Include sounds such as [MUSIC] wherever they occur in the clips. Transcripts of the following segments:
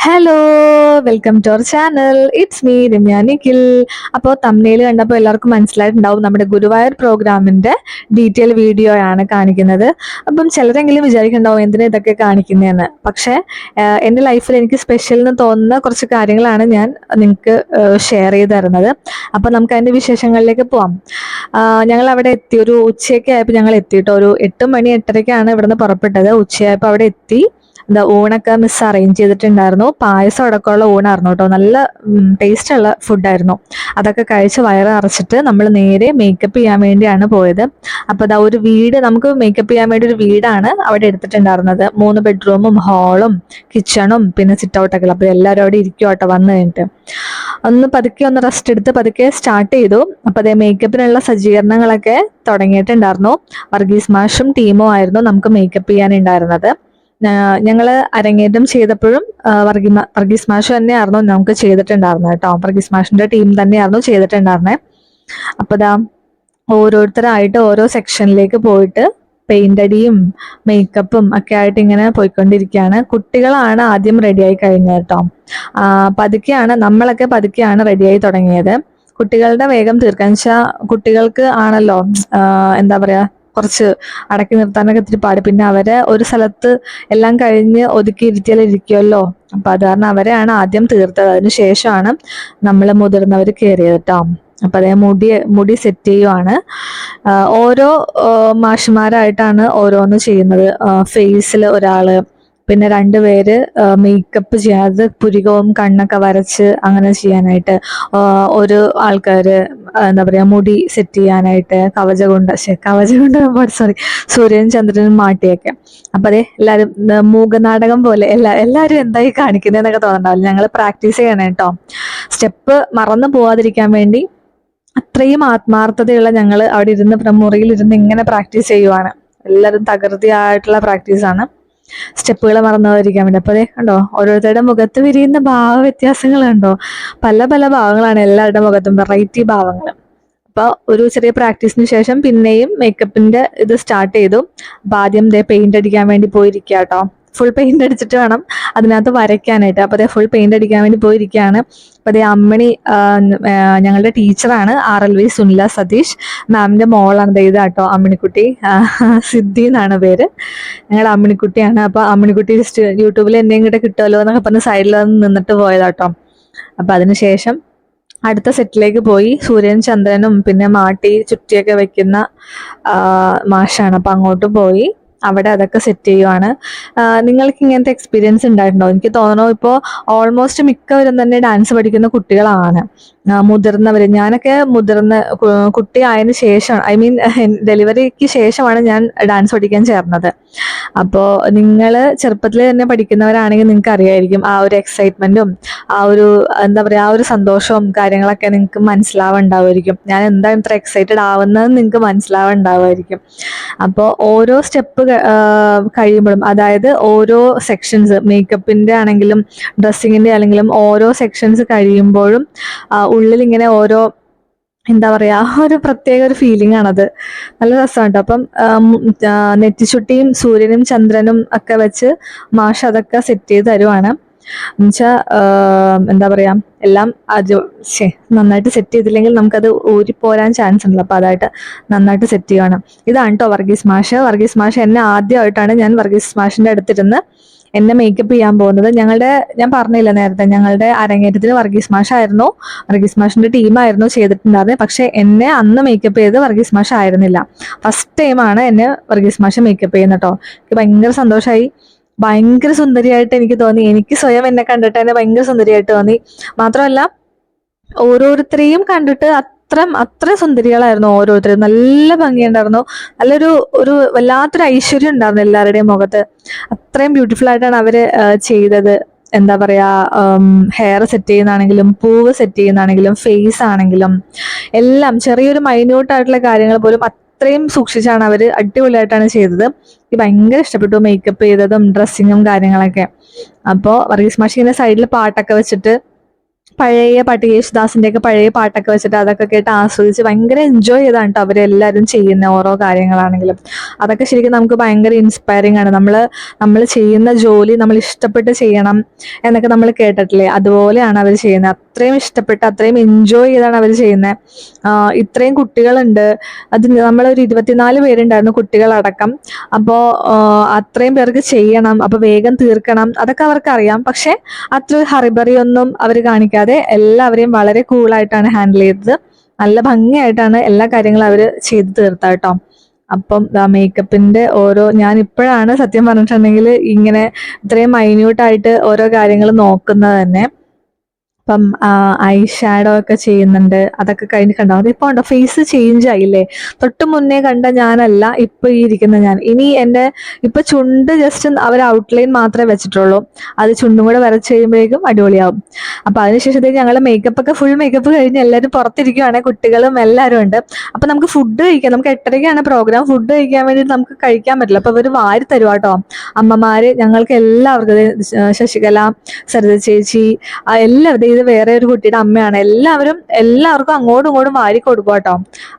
Hello welcome to our channel it's me Ramya Nikhil അപ്പോൾ തമ്മിൽ കണ്ടപ്പോൾ എല്ലാവർക്കും മനസ്സിലായിട്ടുണ്ടാവും നമ്മുടെ ഗുരുവായൂർ പ്രോഗ്രാമിന്റെ ഡീറ്റെയിൽ വീഡിയോ ആണ് കാണിക്കുന്നത്. അപ്പം ചിലരെങ്കിലും വിചാരിക്കുന്നുണ്ടാവും എന്തിനാ ഇതൊക്കെ കാണിക്കുന്നതെന്ന്. പക്ഷേ എന്റെ ലൈഫിൽ എനിക്ക് സ്പെഷ്യൽ എന്ന് തോന്നുന്ന കുറച്ച് കാര്യങ്ങളാണ് ഞാൻ നിങ്ങൾക്ക് ഷെയർ ചെയ്ത് തരുന്നത്. അപ്പം നമുക്ക് അതിന്റെ വിശേഷങ്ങളിലേക്ക് പോവാം. ഞങ്ങൾ അവിടെ എത്തി. ഒരു ഉച്ചയൊക്കെ ആയപ്പോൾ ഞങ്ങൾ എത്തിയിട്ടോ ഒരു എട്ട് മണി എട്ടരയ്ക്കാണ് ഇവിടുന്ന് പുറപ്പെട്ടത്. ഉച്ചയായപ്പോൾ അവിടെ എത്തി. എന്താ ഊണൊക്കെ മിസ് അറേഞ്ച് ചെയ്തിട്ടുണ്ടായിരുന്നു. പായസം അടക്കമുള്ള ഊണായിരുന്നു കേട്ടോ. നല്ല ടേസ്റ്റ് ഉള്ള ഫുഡായിരുന്നു അതൊക്കെ കഴിച്ച് വയറ് അറച്ചിട്ട് നമ്മൾ നേരെ മേക്കപ്പ് ചെയ്യാൻ വേണ്ടിയാണ് പോയത്. അപ്പോൾ അതാ ഒരു വീട് നമുക്ക് മേക്കപ്പ് ചെയ്യാൻ വേണ്ടി ഒരു വീടാണ് അവിടെ എടുത്തിട്ടുണ്ടായിരുന്നത്. മൂന്ന് ബെഡ്റൂമും ഹാളും കിച്ചണും പിന്നെ സിറ്റ് ഔട്ടൊക്കെ അപ്പോൾ എല്ലാവരും അവിടെ ഇരിക്കും കേട്ടോ വന്നു കഴിഞ്ഞിട്ട്. ഒന്ന് പതുക്കെ ഒന്ന് റെസ്റ്റ് എടുത്ത് പതുക്കെ സ്റ്റാർട്ട് ചെയ്തു. അപ്പോൾ അതേ മേക്കപ്പിനുള്ള സജ്ജീകരണങ്ങളൊക്കെ തുടങ്ങിയിട്ടുണ്ടായിരുന്നു. വർഗീസ് മാഷും ടീമും ആയിരുന്നു നമുക്ക് മേക്കപ്പ് ചെയ്യാനുണ്ടായിരുന്നത്. ഞങ്ങൾ അരങ്ങേറ്റം ചെയ്തപ്പോഴും വർഗീസ് മാഷ് തന്നെയായിരുന്നു നമുക്ക് ചെയ്തിട്ടുണ്ടായിരുന്നത് കേട്ടോ. വർഗീസ് മാഷിന്റെ ടീം തന്നെയായിരുന്നു ചെയ്തിട്ടുണ്ടായിരുന്നത്. അപ്പൊ ദാ ഓരോരുത്തരായിട്ട് ഓരോ സെക്ഷനിലേക്ക് പോയിട്ട് പെയിന്റ് അടിയും മേക്കപ്പും ഒക്കെ ആയിട്ട് ഇങ്ങനെ പോയിക്കൊണ്ടിരിക്കുകയാണ്. കുട്ടികളാണ് ആദ്യം റെഡിയായി കഴിഞ്ഞത് കേട്ടോ. പതുക്കെയാണ് നമ്മളൊക്കെ പതുക്കെയാണ് റെഡിയായി തുടങ്ങിയത്. കുട്ടികളുടെ വേഗം തീർക്കാൻ വെച്ചാൽ കുട്ടികൾക്ക് ആണല്ലോ എന്താ പറയാ കുറച്ച് അടക്കി നിർത്താനൊക്കെ ഇത്തിരി പാട്. പിന്നെ അവരെ ഒരു സ്ഥലത്ത് എല്ലാം കഴിഞ്ഞ് ഒതുക്കി ഇരുത്തിയാൽ ഇരിക്കുമല്ലോ അപ്പൊ അത് കാരണം അവരെയാണ് ആദ്യം തീർത്തത്. അതിന് ശേഷമാണ് നമ്മൾ മുതിർന്നവർ കയറിയത് കേട്ടോ. അപ്പൊ അതേ മുടി മുടി സെറ്റ് ചെയ്യുവാണ്. ഓരോ മാഷുമാരായിട്ടാണ് ഓരോന്ന് ചെയ്യുന്നത്. ഫേസിൽ ഒരാൾ പിന്നെ രണ്ടുപേര് മേക്കപ്പ് ചെയ്യാതെ പുരികവും കണ്ണൊക്കെ വരച്ച് അങ്ങനെ ചെയ്യാനായിട്ട് ഒരു ആൾക്കാര് എന്താ പറയാ മുടി സെറ്റ് ചെയ്യാനായിട്ട് കവചകുണ്ട കവച കവചകുണ്ട സോറി [LAUGHS] സൂര്യൻ ചന്ദ്രനും മാട്ടിയൊക്കെ. അപ്പൊ അതെ എല്ലാരും മൂകനാടകം പോലെ എല്ലാ എല്ലാരും എന്തായി കാണിക്കുന്നതെന്നൊക്കെ തോന്നണ്ടാവില്ല. ഞങ്ങൾ പ്രാക്ടീസ് ചെയ്യണം കേട്ടോ സ്റ്റെപ്പ് മറന്നു പോവാതിരിക്കാൻ വേണ്ടി അത്രയും ആത്മാർത്ഥതയുള്ള ഞങ്ങൾ അവിടെ ഇരുന്ന് മുറിയിൽ ഇരുന്ന് ഇങ്ങനെ പ്രാക്ടീസ് ചെയ്യുവാണ്. എല്ലാവരും തകൃതിയായിട്ടുള്ള പ്രാക്ടീസാണ്. സ്റ്റെപ്പുകൾ മറന്നാതിരിക്കാൻ വേണ്ടി. അപ്പോൾ അതെ കണ്ടോ ഓരോരുത്തരുടെ മുഖത്ത് വിരിയുന്ന ഭാവ വ്യത്യാസങ്ങൾ കണ്ടോ? പല പല ഭാവങ്ങളാണ് എല്ലാവരുടെ മുഖത്തും വെറൈറ്റി ഭാവങ്ങൾ. അപ്പോൾ ഒരു ചെറിയ പ്രാക്ടീസിന് ശേഷം പിന്നെയും മേക്കപ്പിന്റെ ഇത് സ്റ്റാർട്ട് ചെയ്തു. അപ്പോൾ ആദ്യം ദേ പെയിന്റ് അടിക്കാൻ വേണ്ടി പോയിരിക്കുക കേട്ടോ ഫുൾ പെയിന്റ് അടിച്ചിട്ട് വേണം അതിനകത്ത് വരയ്ക്കാനായിട്ട്. അപ്പോൾ അതേ ഫുൾ പെയിന്റ് അടിക്കാൻ വേണ്ടി പോയിരിക്കുകയാണ് അപ്പോൾ അതേ അമ്മണി ഞങ്ങളുടെ ടീച്ചറാണ് R L V Sunila Satheesh. മാമിന്റെ മോളാണ് ഇതാട്ടോ അമ്മിണിക്കുട്ടി. സിദ്ധി എന്നാണ് പേര്. ഞങ്ങൾ അമ്മിണിക്കുട്ടിയാണ്. അപ്പോൾ അമ്മിണിക്കുട്ടി യൂട്യൂബിൽ എന്നെയും കൂടെ കിട്ടുമല്ലോ എന്നൊക്കെ പറഞ്ഞ് സൈഡിൽ നിന്നിട്ട് പോയതാട്ടോ. അപ്പോൾ അതിനുശേഷം അടുത്ത സെറ്റിലേക്ക് പോയി. സൂര്യൻ ചന്ദ്രനും പിന്നെ മാട്ടി ചുറ്റിയൊക്കെ വെക്കുന്ന മാഷാണ്. അപ്പം അങ്ങോട്ട് പോയി. അവിടെ അതൊക്കെ സെറ്റ് ചെയ്യുവാണ്. നിങ്ങൾക്ക് ഇങ്ങനത്തെ എക്സ്പീരിയൻസ് ഉണ്ടായിട്ടുണ്ടോ? എനിക്ക് തോന്നുന്നു ഇപ്പോൾ ഓൾമോസ്റ്റ് മിക്കവരും തന്നെ ഡാൻസ് പഠിക്കുന്ന കുട്ടികളാണ്. മുതിർന്നവർ ഞാനൊക്കെ മുതിർന്ന കുട്ടിയായതിനു ശേഷം ഐ മീൻ ഡെലിവറിക്ക് ശേഷമാണ് ഞാൻ ഡാൻസ് പഠിക്കാൻ ചേർന്നത്. അപ്പോൾ നിങ്ങൾ ചെറുപ്പത്തിൽ തന്നെ പഠിക്കുന്നവരാണെങ്കിൽ നിങ്ങൾക്ക് അറിയായിരിക്കും ആ ഒരു എക്സൈറ്റ്മെന്റും ആ ഒരു എന്താ പറയുക ആ ഒരു സന്തോഷവും കാര്യങ്ങളൊക്കെ നിങ്ങൾക്ക് മനസ്സിലാവുണ്ടാവുമായിരിക്കും. ഞാൻ എന്താ ഇത്ര എക്സൈറ്റഡ് ആവുന്നതെന്ന് നിങ്ങൾക്ക് മനസ്സിലാവുണ്ടാവുമായിരിക്കും. അപ്പോൾ ഓരോ സ്റ്റെപ്പ് കഴിയുമ്പോഴും അതായത് ഓരോ സെക്ഷൻസ് മേക്കപ്പിന്റെ ആണെങ്കിലും ഡ്രസ്സിങ്ങിന്റെ ആണെങ്കിലും ഓരോ സെക്ഷൻസ് കഴിയുമ്പോഴും ഉള്ളിൽ ഇങ്ങനെ ഓരോ എന്താ പറയാ ഒരു പ്രത്യേക ഒരു ഫീലിംഗ് ആണത്. നല്ല രസമുണ്ട് അപ്പം നെറ്റിച്ചുട്ടിയും സൂര്യനും ചന്ദ്രനും ഒക്കെ വെച്ച് മാഷ് അതൊക്കെ സെറ്റ് ചെയ്ത് തരുവാണ്. എന്നുവെച്ചാൽ എന്താ പറയാ എല്ലാം അത് നന്നായിട്ട് സെറ്റ് ചെയ്തില്ലെങ്കിൽ നമുക്കത് ഊരിപ്പോരാൻ ചാൻസ് ഉണ്ടല്ലോ. അപ്പൊ അതായിട്ട് നന്നായിട്ട് സെറ്റ് ചെയ്യണം ഇതാണ് കേട്ടോ വർഗീസ് മാഷ്. വർഗീസ് മാഷ് എന്നെ ആദ്യമായിട്ടാണ് ഞാൻ വർഗീസ് മാഷിന്റെ അടുത്തിരുന്ന് എന്നെ മേക്കപ്പ് ചെയ്യാൻ പോകുന്നത്. ഞങ്ങളുടെ ഞാൻ പറഞ്ഞില്ല നേരത്തെ ഞങ്ങളുടെ അരങ്ങേറ്റത്തിന് വർഗീസ് മാഷായിരുന്നു വർഗീസ് മാഷിന്റെ ടീമായിരുന്നു ചെയ്തിട്ടുണ്ടായിരുന്നത്. പക്ഷെ എന്നെ അന്ന് മേക്കപ്പ് ചെയ്ത് വർഗീസ് മാഷ് ആയിരുന്നില്ല. ഫസ്റ്റ് ടൈമാണ് എന്നെ വർഗീസ് മാഷ് മേക്കപ്പ് ചെയ്യുന്നത് കേട്ടോ എനിക്ക് ഭയങ്കര സന്തോഷമായി ഭയങ്കര സുന്ദരിയായിട്ട് എനിക്ക് തോന്നി. എനിക്ക് സ്വയം എന്നെ കണ്ടിട്ട് തന്നെ ഭയങ്കര സുന്ദരിയായിട്ട് തോന്നി. മാത്രമല്ല ഓരോരുത്തരെയും കണ്ടിട്ട് അത്ര അത്ര സുന്ദരികളായിരുന്നു ഓരോരുത്തരും. നല്ല ഭംഗിയുണ്ടായിരുന്നു. നല്ലൊരു ഒരു വല്ലാത്തൊരു ഐശ്വര്യം ഉണ്ടായിരുന്നു എല്ലാവരുടെയും മുഖത്ത്. അത്രയും ബ്യൂട്ടിഫുൾ ആയിട്ടാണ് അവർ ചെയ്തത്. എന്താ പറയാ ഹെയർ സെറ്റ് ചെയ്യുന്നതാണെങ്കിലും പൂവ് സെറ്റ് ചെയ്യുന്നതാണെങ്കിലും ഫേസ് ആണെങ്കിലും എല്ലാം ചെറിയൊരു മൈന്യൂട്ട് ആയിട്ടുള്ള കാര്യങ്ങൾ പോലും അത്രയും സൂക്ഷിച്ചാണ് അവർ അടിപൊളിയായിട്ടാണ് ചെയ്തത്. എനിക്ക് ഭയങ്കര ഇഷ്ടപ്പെട്ടു മേക്കപ്പ് ചെയ്തതും ഡ്രസ്സിങ്ങും കാര്യങ്ങളൊക്കെ. അപ്പോൾ വർഗീസ് മാഷി സൈഡിൽ പാട്ടൊക്കെ വെച്ചിട്ട് പഴയ പാട്ട് യേശുദാസിന്റെ ഒക്കെ പഴയ പാട്ടൊക്കെ വെച്ചിട്ട് അതൊക്കെ കേട്ട് ആസ്വദിച്ച് ഭയങ്കര എൻജോയ് ചെയ്താണ് കേട്ടോ അവരെല്ലാവരും ചെയ്യുന്ന ഓരോ കാര്യങ്ങളാണെങ്കിലും. അതൊക്കെ ശരിക്കും നമുക്ക് ഭയങ്കര ഇൻസ്പയറിംഗ് ആണ്. നമ്മൾ നമ്മൾ ചെയ്യുന്ന ജോലി നമ്മൾ ഇഷ്ടപ്പെട്ട് ചെയ്യണം എന്നൊക്കെ നമ്മൾ കേട്ടിട്ടില്ലേ? അതുപോലെയാണ് അവർ ചെയ്യുന്നത്. അത്രയും ഇഷ്ടപ്പെട്ട് അത്രയും എൻജോയ് ചെയ്താണ് അവർ ചെയ്യുന്നത്. ഇത്രയും കുട്ടികളുണ്ട്. അത് നമ്മളൊരു ഇരുപത്തിനാല് പേരുണ്ടായിരുന്നു കുട്ടികളടക്കം. അപ്പോൾ അത്രയും പേർക്ക് ചെയ്യണം. അപ്പോൾ വേഗം തീർക്കണം. അതൊക്കെ അവർക്കറിയാം. പക്ഷേ അത്ര ഹറിബറിയൊന്നും അവർ അവർ കാണിക്കാതെ എല്ലാവരെയും വളരെ കൂളായിട്ടാണ് ഹാൻഡിൽ ചെയ്തത്. നല്ല ഭംഗിയായിട്ടാണ് എല്ലാ കാര്യങ്ങളും അവർ ചെയ്ത് തീർത്ത കേട്ടോ. അപ്പം മേക്കപ്പിന്റെ ഓരോ ഞാൻ ഇപ്പോഴാണ് സത്യം പറഞ്ഞിട്ടുണ്ടെങ്കിൽ ഇങ്ങനെ ഇത്രയും മൈന്യൂട്ടായിട്ട് ഓരോ കാര്യങ്ങൾ നോക്കുന്നത് തന്നെ. ഇപ്പം ഐ ഷാഡോ ഒക്കെ ചെയ്യുന്നുണ്ട്. അതൊക്കെ കഴിഞ്ഞ് കണ്ടോ അതിപ്പോ ഉണ്ടോ ഫേസ് ചേഞ്ച് ആയില്ലേ? തൊട്ട് മുന്നേ കണ്ട ഞാനല്ല ഇപ്പൊ ഈ ഇരിക്കുന്ന ഞാൻ. ഇനി എന്റെ ഇപ്പൊ ചുണ്ട് ജസ്റ്റ് അവർ ഔട്ട്ലൈൻ മാത്രമേ വെച്ചിട്ടുള്ളൂ. അത് ചുണ്ടും കൂടെ വരച്ച് കഴിയുമ്പോഴേക്കും അടിപൊളിയാവും. അപ്പൊ അതിനുശേഷത്തേക്ക് ഞങ്ങൾ മേക്കപ്പ് ഒക്കെ ഫുൾ മേക്കപ്പ് കഴിഞ്ഞ് എല്ലാവരും പുറത്തിരിക്കുവാണ്. കുട്ടികളും എല്ലാവരും ഉണ്ട്. അപ്പൊ നമുക്ക് ഫുഡ് കഴിക്കാം. നമുക്ക് എട്ടരയ്ക്കാണ് പ്രോഗ്രാം ഫുഡ് കഴിക്കാൻ വേണ്ടി നമുക്ക് കഴിക്കാൻ പറ്റില്ല. അപ്പൊ ഇവർ വാരി തരുവാട്ടോ അമ്മമാര് ഞങ്ങൾക്ക് എല്ലാവർക്കും ശശികല സരിത ചേച്ചി എല്ലാവരും ഇത് വേറെ ഒരു കുട്ടിയുടെ അമ്മയാണ്. എല്ലാവരും എല്ലാവർക്കും അങ്ങോട്ടും ഇങ്ങോട്ടും വാരി കൊടുക്കും കേട്ടോ.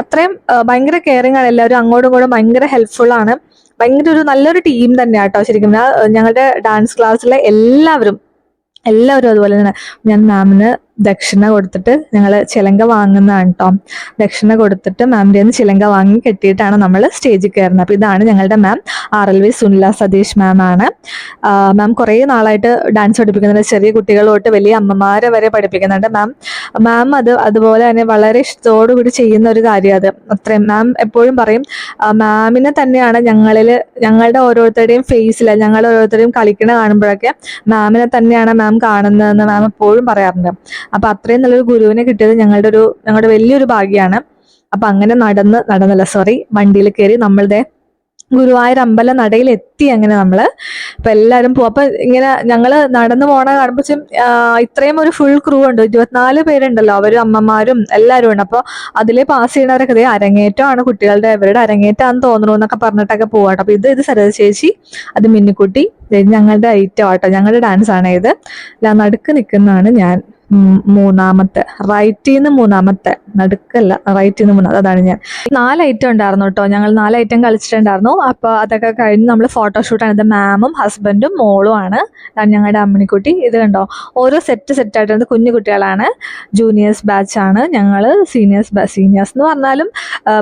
അത്രയും ഭയങ്കര കെയറിങ് ആണ് എല്ലാവരും അങ്ങോട്ടും ഇങ്ങോട്ടും ഭയങ്കര ഹെൽപ്ഫുൾ ആണ്. ഭയങ്കര ഒരു നല്ലൊരു ടീം തന്നെയാണ് കേട്ടോ ശരിക്കും. ഞങ്ങളുടെ ഡാൻസ് ക്ലാസ്സിലെ എല്ലാവരും എല്ലാവരും അതുപോലെ തന്നെ. ഞാൻ മാമിന് ദക്ഷിണ കൊടുത്തിട്ട് ഞങ്ങൾ ചിലങ്ക വാങ്ങുന്നതാണ് കേട്ടോ ദക്ഷിണ കൊടുത്തിട്ട് മാമിന്റെ നിന്ന് ചിലങ്ക വാങ്ങി കെട്ടിയിട്ടാണ് നമ്മൾ സ്റ്റേജിൽ കയറുന്നത്. അപ്പോൾ ഇതാണ് ഞങ്ങളുടെ ma'am R L V Sunila Satheesh ma'am ആണ്. മാം കുറേ നാളായിട്ട് ഡാൻസ് പഠിപ്പിക്കുന്നുണ്ട്. ചെറിയ കുട്ടികൾ തൊട്ട് വലിയ അമ്മമാരെ വരെ പഠിപ്പിക്കുന്നുണ്ട് മാം മാം അത് അതുപോലെ തന്നെ വളരെ ഇഷ്ടത്തോടുകൂടി ചെയ്യുന്ന ഒരു കാര്യം അത്. അത്രയും മാം എപ്പോഴും പറയും മാമിനെ തന്നെയാണ് ഞങ്ങളിൽ ഞങ്ങളുടെ ഓരോരുത്തരുടെയും ഫേസിൽ ഞങ്ങൾ ഓരോരുത്തരെയും കളിക്കണ കാണുമ്പോഴൊക്കെ മാമിനെ തന്നെയാണ് മാം കാണുന്നതെന്ന് മാം എപ്പോഴും പറയാറുണ്ട്. അപ്പൊ അത്രയും നല്ലൊരു ഗുരുവിനെ കിട്ടിയത് ഞങ്ങളുടെ ഒരു ഞങ്ങളുടെ വലിയൊരു ഭാഗ്യമാണ് അപ്പൊ അങ്ങനെ നടന്ന് നടന്നല്ല സോറി വണ്ടിയിൽ കയറി നമ്മളുടെ ഗുരുവായൂർ അമ്പല നടയിൽ എത്തി അങ്ങനെ നമ്മൾ. അപ്പൊ എല്ലാരും പോ അപ്പൊ ഇങ്ങനെ ഞങ്ങൾ നടന്നു പോണ കാണുമ്പോ ഇത്രയും ഒരു ഫുൾ ക്രൂ ഉണ്ട്. ഇരുപത്തിനാല് പേരുണ്ടല്ലോ. അവരും അമ്മമാരും എല്ലാവരും ഉണ്ട്. അപ്പോൾ അതിലെ പാസ് ചെയ്യണവരൊക്കെ ഇതേ അരങ്ങേറ്റമാണ് കുട്ടികളുടെ ഇവരുടെ അരങ്ങേറ്റമാണെന്ന് തോന്നുന്നു എന്നൊക്കെ പറഞ്ഞിട്ടൊക്കെ പോവാട്ടോ. അപ്പൊ ഇത് ഇത് സരത ചേച്ചി അത് മിന്നിക്കുട്ടി. ഞങ്ങളുടെ ഐറ്റം ആട്ടോ. ഞങ്ങളുടെ ഡാൻസ് ആണ് ഇത്. നടുക്ക് നിൽക്കുന്നതാണ് ഞാൻ. മൂന്നാമത്തെ. റൈറ്റിൽ നിന്ന് മൂന്നാമത്തെ. നടുക്കല്ല റൈറ്റിൽ നിന്ന് മൂന്നാമത്തെ അതാണ് ഞാൻ. നാല് ഐറ്റം ഉണ്ടായിരുന്നു കേട്ടോ. ഞങ്ങൾ നാല് ഐറ്റം കളിച്ചിട്ടുണ്ടായിരുന്നു. അപ്പോൾ അതൊക്കെ കഴിഞ്ഞ് നമ്മൾ ഫോട്ടോഷൂട്ടാണ് ഇത് മാമും ഹസ്ബൻഡും മോളും ആണ്. അതാണ് ഞങ്ങളുടെ അമ്മിണിക്കുട്ടി. ഇത് കണ്ടോ? ഓരോ സെറ്റ് സെറ്റായിട്ടുണ്ട് കുഞ്ഞു കുട്ടികളാണ്. ജൂനിയേഴ്സ് ബാച്ച് ആണ്. ഞങ്ങൾ സീനിയേഴ്സ് ബാ സീനിയേഴ്സ് എന്ന് പറഞ്ഞാലും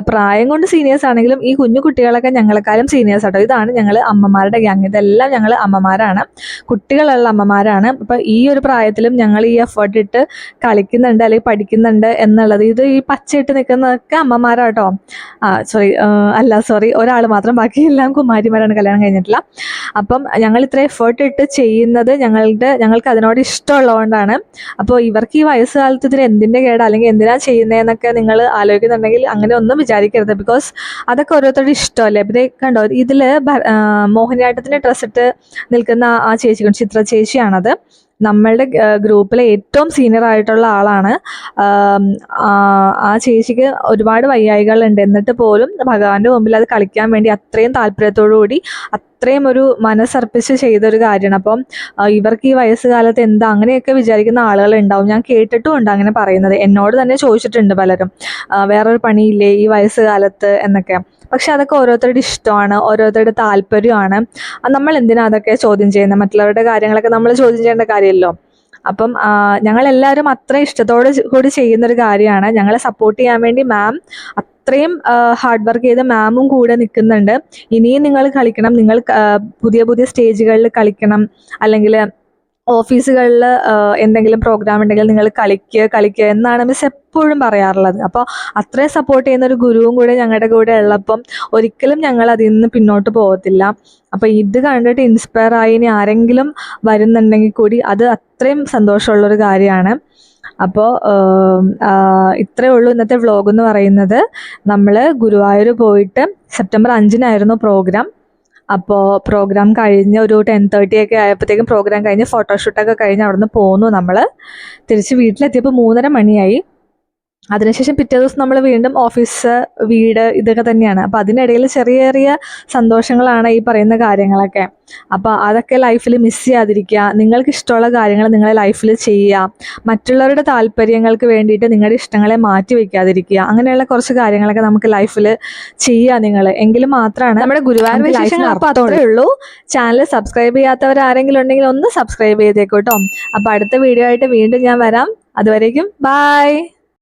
പ്രായം കൊണ്ട് സീനിയേഴ്സ് ആണെങ്കിലും ഈ കുഞ്ഞു കുട്ടികളൊക്കെ ഞങ്ങളെക്കാളും സീനിയേഴ്സ് ആട്ടോ. ഇതാണ് ഞങ്ങൾ അമ്മമാരുടെ ഗ്യാങ് ഇതെല്ലാം ഞങ്ങൾ അമ്മമാരാണ്. കുട്ടികളുള്ള അമ്മമാരാണ്. അപ്പോൾ ഈ ഒരു പ്രായത്തിലും ഞങ്ങൾ ഈ എഫേർട്ട് ഇട്ട് കളിക്കുന്നുണ്ട് അല്ലെങ്കിൽ പഠിക്കുന്നുണ്ട് എന്നുള്ളത്. ഇത് ഈ പച്ചയിട്ട് നിൽക്കുന്നതൊക്കെ അമ്മമാരാട്ടോ. ആ സോറി അല്ല സോറി ഒരാൾ മാത്രം. ബാക്കി എല്ലാം കുമാരിമാരാണ് കല്യാണം കഴിഞ്ഞിട്ടില്ല അപ്പം ഞങ്ങൾ ഇത്ര എഫേർട്ട് ഇട്ട് ചെയ്യുന്നത് ഞങ്ങളുടെ ഞങ്ങൾക്ക് അതിനോട് ഇഷ്ടമുള്ളതുകൊണ്ടാണ്. അപ്പോൾ ഇവർക്ക് ഈ വയസ്സുകാലത്ത് ഇതിന് എന്തിന്റെ കേട? അല്ലെങ്കിൽ എന്തിനാ ചെയ്യുന്നതെന്നൊക്കെ നിങ്ങൾ ആലോചിക്കുന്നുണ്ടെങ്കിൽ അങ്ങനെ ഒന്നും വിചാരിക്കരുത്. ബിക്കോസ് അതൊക്കെ ഓരോരുത്തരുടെ ഇഷ്ടമല്ലേ? പിന്നെ കണ്ടോ ഇതിൽ മോഹിനിയാട്ടത്തിന്റെ ഡ്രസ്സ് ഇട്ട് നിൽക്കുന്ന ആ ചേച്ചി ചിത്ര ചേച്ചിയാണത്. നമ്മളുടെ ഗ്രൂപ്പിലെ ഏറ്റവും സീനിയർ ആയിട്ടുള്ള ആളാണ്. ആ ചേച്ചിക്ക് ഒരുപാട് വയ്യായികളുണ്ട് എന്നിട്ട് പോലും ഭഗവാന്റെ മുമ്പിൽ അത് കളിക്കാൻ വേണ്ടി അത്രയും താല്പര്യത്തോടു കൂടി അത്രയും ഒരു മനസ്സർപ്പിച്ച് ചെയ്തൊരു കാര്യമാണ്. അപ്പം ഇവർക്ക് ഈ വയസ്സുകാലത്ത് എന്താ അങ്ങനെയൊക്കെ വിചാരിക്കുന്ന ആളുകൾ ഉണ്ടാവും ഞാൻ കേട്ടിട്ടുമുണ്ട് അങ്ങനെ പറയുന്നത്. എന്നോട് തന്നെ ചോദിച്ചിട്ടുണ്ട് പലരും. വേറൊരു പണിയില്ലേ ഈ വയസ്സുകാലത്ത് എന്നൊക്കെ. പക്ഷെ അതൊക്കെ ഓരോരുത്തരുടെ ഇഷ്ടമാണ് ഓരോരുത്തരുടെ താല്പര്യമാണ്. നമ്മൾ എന്തിനാ അതൊക്കെ ചോദ്യം ചെയ്യുന്നത്? മറ്റുള്ളവരുടെ കാര്യങ്ങളൊക്കെ നമ്മൾ ചോദ്യം ചെയ്യേണ്ട കാര്യമല്ലോ. അപ്പം ഞങ്ങളെല്ലാവരും അത്ര ഇഷ്ടത്തോട് കൂടി ചെയ്യുന്ന ഒരു കാര്യമാണ്. ഞങ്ങളെ സപ്പോർട്ട് ചെയ്യാൻ വേണ്ടി മാം അത്രയും ഹാർഡ് വർക്ക് ചെയ്ത മാമും കൂടെ നിൽക്കുന്നുണ്ട് ഇനിയും നിങ്ങൾ കളിക്കണം. നിങ്ങൾ പുതിയ പുതിയ സ്റ്റേജുകളിൽ കളിക്കണം. അല്ലെങ്കിൽ ഓഫീസുകളിൽ എന്തെങ്കിലും പ്രോഗ്രാം ഉണ്ടെങ്കിൽ നിങ്ങൾ കളിക്കുക കളിക്കുക എന്നാണ് മിസ് എപ്പോഴും പറയാറുള്ളത്. അപ്പോൾ അത്രയും സപ്പോർട്ട് ചെയ്യുന്ന ഒരു ഗുരുവും കൂടെ ഞങ്ങളുടെ കൂടെ ഉള്ളപ്പം ഒരിക്കലും ഞങ്ങൾ അതിൽ നിന്ന് പിന്നോട്ട് പോകത്തില്ല. അപ്പോൾ ഇത് കണ്ടിട്ട് ഇൻസ്പയർ ആയി ഇനി ആരെങ്കിലും വരുന്നുണ്ടെങ്കിൽ കൂടി അത് അത്രയും സന്തോഷമുള്ളൊരു കാര്യമാണ്. അപ്പോൾ ഇത്രയേ ഉള്ളൂ ഇന്നത്തെ വ്ളോഗ് എന്ന് പറയുന്നത്. നമ്മൾ ഗുരുവായൂർ പോയിട്ട് സെപ്റ്റംബർ അഞ്ചിനായിരുന്നു പ്രോഗ്രാം. അപ്പോൾ പ്രോഗ്രാം കഴിഞ്ഞ് ഒരു ടെൻ തേർട്ടി ഒക്കെ ആയപ്പോഴത്തേക്കും പ്രോഗ്രാം കഴിഞ്ഞ് ഫോട്ടോഷൂട്ടൊക്കെ കഴിഞ്ഞ് അവിടെ നിന്ന് പോന്നു നമ്മൾ തിരിച്ച് വീട്ടിലെത്തിയപ്പോൾ മൂന്നര മണിയായി. അതിനുശേഷം പിറ്റേ ദിവസം നമ്മൾ വീണ്ടും ഓഫീസ് വീട് ഇതൊക്കെ തന്നെയാണ്. അപ്പോൾ അതിനിടയിൽ ചെറിയ ചെറിയ സന്തോഷങ്ങളാണ് ഈ പറയുന്ന കാര്യങ്ങളൊക്കെ. അപ്പോൾ അതൊക്കെ ലൈഫിൽ മിസ് ചെയ്യാതിരിക്കുക. നിങ്ങൾക്ക് ഇഷ്ടമുള്ള കാര്യങ്ങൾ നിങ്ങളെ ലൈഫിൽ ചെയ്യുക. മറ്റുള്ളവരുടെ താല്പര്യങ്ങൾക്ക് വേണ്ടിയിട്ട് നിങ്ങളുടെ ഇഷ്ടങ്ങളെ മാറ്റി വയ്ക്കാതിരിക്കുക. അങ്ങനെയുള്ള കുറച്ച് കാര്യങ്ങളൊക്കെ നമുക്ക് ലൈഫിൽ ചെയ്യുക നിങ്ങൾ എങ്കിൽ മാത്രമാണ് നമ്മുടെ ഗുരുവായൂർ വിശേഷങ്ങൾ അപ്പോൾ അതോടെ ഉള്ളൂ. ചാനൽ സബ്സ്ക്രൈബ് ചെയ്യാത്തവർ ആരെങ്കിലും ഉണ്ടെങ്കിൽ ഒന്ന് സബ്സ്ക്രൈബ് ചെയ്തേക്കോട്ടോ അപ്പോൾ അടുത്ത വീഡിയോ ആയിട്ട് വീണ്ടും ഞാൻ വരാം. അതുവരേക്കും ബൈ.